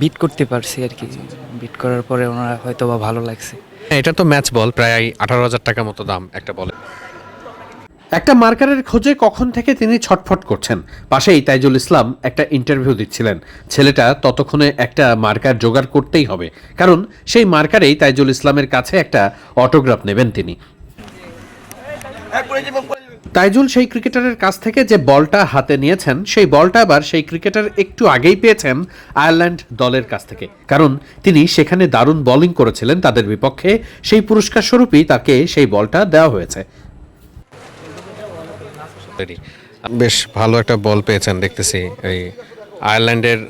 Bit করতে পারছি আর কি। বিট করার পরে ওনারা হয়তো বা ভালো লাগছে। হ্যাঁ, এটা তো ম্যাচ বল প্রায় আঠারো হাজার টাকা মতো দাম একটা বলে একটা মার্কারের খোঁজে কখন থেকে তিনি ছটফট করছেন? পাশেই তাইজুল ইসলাম একটা ইন্টারভিউ দিচ্ছিলেন। ছেলেটা ততক্ষণে একটা মার্কার জোগাড় করতেই হবে। কারণ সেই মার্কারেই তাইজুল ইসলামের কাছে একটা অটোগ্রাফ নেবেন তিনি। তাইজুল সেই ক্রিকেটারের কাছ থেকে যে বলটা হাতে নিয়েছেন সেই বলটা আবার সেই ক্রিকেটার একটু আগেই পেয়েছেন আয়ারল্যান্ড দলের কাছ থেকে। কারণ তিনি সেখানে দারুণ বোলিং করেছিলেন তাদের বিপক্ষে সেই পুরস্কার স্বরূপই তাকে সেই বলটা দেওয়া হয়েছে। বেশ ভালো একটা বল পেয়েছেন দেখতেছি এই আয়ারল্যান্ডের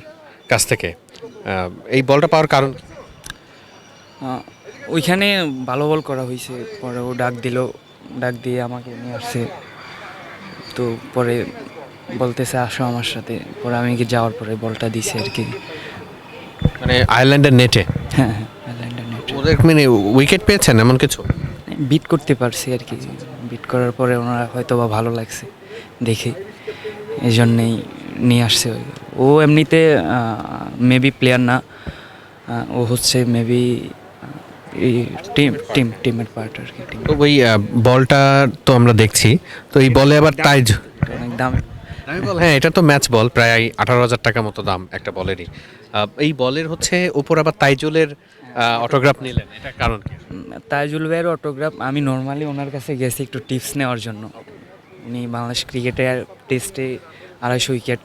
কাছ থেকে। এই বলটা পাওয়ার কারণ? ওইখানে ভালো বল করা হয়েছে পরে ও ডাক দিল ডাক দিয়ে আমাকে নিয়ে আসছে। তো পরে বলতেছে আসো আমার সাথে। পরে আমি কি যাওয়ার পরে বলটা দিছে আর কি। মানে আয়ারল্যান্ডের নেটে হ্যাঁ হ্যাঁ আয়ারল্যান্ডের net। ওদের মানে উইকেট পেয়েছেন এমন কিছু? বিট করতে পারছি আর কি। বিট করার পরে ওনারা হয়তো বা ভালো লাগছে দেখে। এই জন্যেই নিয়ে আসছে ওই। ও এমনিতে মেবি প্লেয়ার না। ও হচ্ছে মেবি টিম টিম টিমের পার্ট আর কি তো ওই বলটা তো আমরা দেখছি। তো এই বলে আবার তাইজ। অনেক দাম। হ্যাঁ এটা তো ম্যাচ বল প্রায় আঠারো হাজার টাকা মতো দাম একটা বলেরই। এই বলের হচ্ছে উপর আবার তাইজুলের অটোগ্রাফ নিলেন এটা কারণ কি? উম, ভাইয়ের অটোগ্রাফ আমি নর্মালি ওনার কাছে গেছি একটু টিপস নেওয়ার জন্য। উনি বাংলাদেশ ক্রিকেটে টেস্টে আড়াইশো উইকেট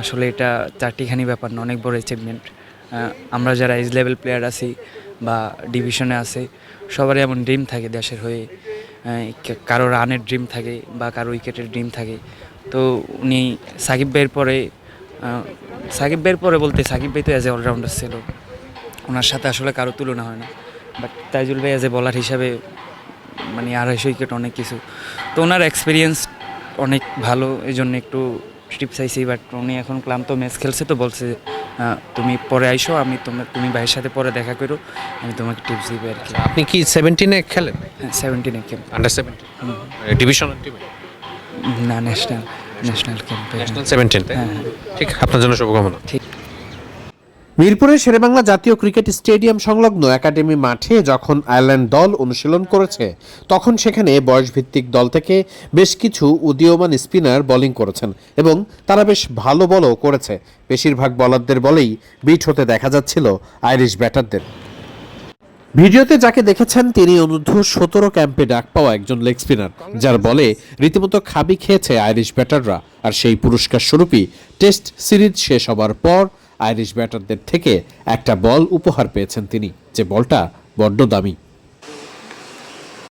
আসলে এটা চারটিখানি ব্যাপার না অনেক বড় অ্যাচিভমেন্ট আমরা যারা এজ লেভেল প্লেয়ার আছি বা ডিভিশনে আছে, সবারই এমন ড্রিম থাকে দেশের হয়ে কারও রানের ড্রিম থাকে বা কারও উইকেটের ড্রিম থাকে। তো উনি সাকিব ভাইয়ের পরে সাকিব ভাইয়ের পরে বলতে সাকিব ভাই তো অ্যাজ এ অলরাউন্ডার ছিল। ওনার সাথে আসলে কারও তুলনা হয় না। বাট তাইজুল ভাই অ্যাজ এ বলার হিসাবে মানে আড়াইশো উইকেট অনেক কিছু। তো ওনার এক্সপিরিয়েন্স অনেক ভালো এই জন্য একটু টিপ চাইছি বাট উনি এখন ক্লান্ত ম্যাচ খেলছে তো বলছে তুমি পরে আইসো আমি তোমার তুমি ভাইয়ের সাথে পরে দেখা করো আমি তোমাকে টিপস দিব আর কি। আপনি কি সেভেন্টিনে খেলেন? হ্যাঁ সেভেন্টিনে খেলেন আন্ডার সেভেন্টিন ডিভিশন টিমে না ন্যাশনাল ন্যাশনাল ক্যাম্পে ন্যাশনাল সেভেন্টিন ঠিক আপনার জন্য শুভকামনা। ঠিক। মিরপুরের শেরেবাংলা জাতীয় ক্রিকেট স্টেডিয়াম সংলগ্ন একাডেমি মাঠে যখন আয়ারল্যান্ড দল অনুশীলন করেছে, তখন সেখানে বয়সভিত্তিক দল থেকে বেশ কিছু উদীয়মান স্পিনার বোলিং করেছেন এবং তারা বেশ ভালো বলও করেছে। বেশিরভাগ বলারদের বলেই বিট হতে দেখা যাচ্ছিল আইরিশ ব্যাটারদের। ভিডিওতে যাকে দেখেছেন, তিনি অনূর্ধ্ব সতেরো ক্যাম্পে ডাক পাওয়া একজন লেগ স্পিনার, যার বলে রীতিমতো খাবি খেয়েছে আইরিশ ব্যাটাররা। আর সেই পুরস্কার স্বরূপই টেস্ট সিরিজ শেষ হবার পর আইরিশ ব্যাটারদের থেকে একটা বল উপহার পেয়েছেন তিনি। যে বলটা বড্ড দামি।